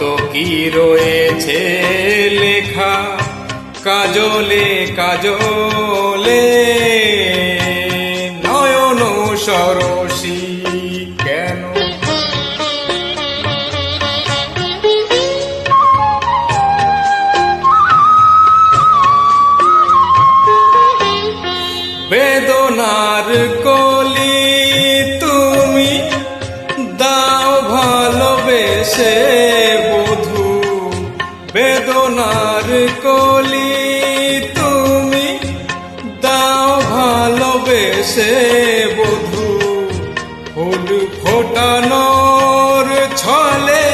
কত কি রয়েছে লেখা? কাজলে কাজলে। নয়ন সরসী কেন? বেদনার কলি বেদনার কলি তুমি দাও ভালোবেসে বধু। ফুল ফোটানোর ছলে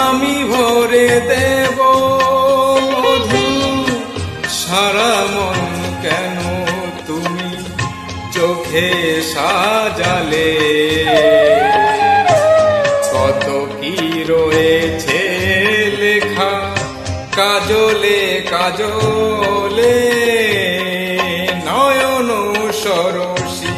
আমি ভরে দেব মধু সারা মন কেন তুমি চোখে সাজালে? কাজলে কাজলে নয়ন সরসি।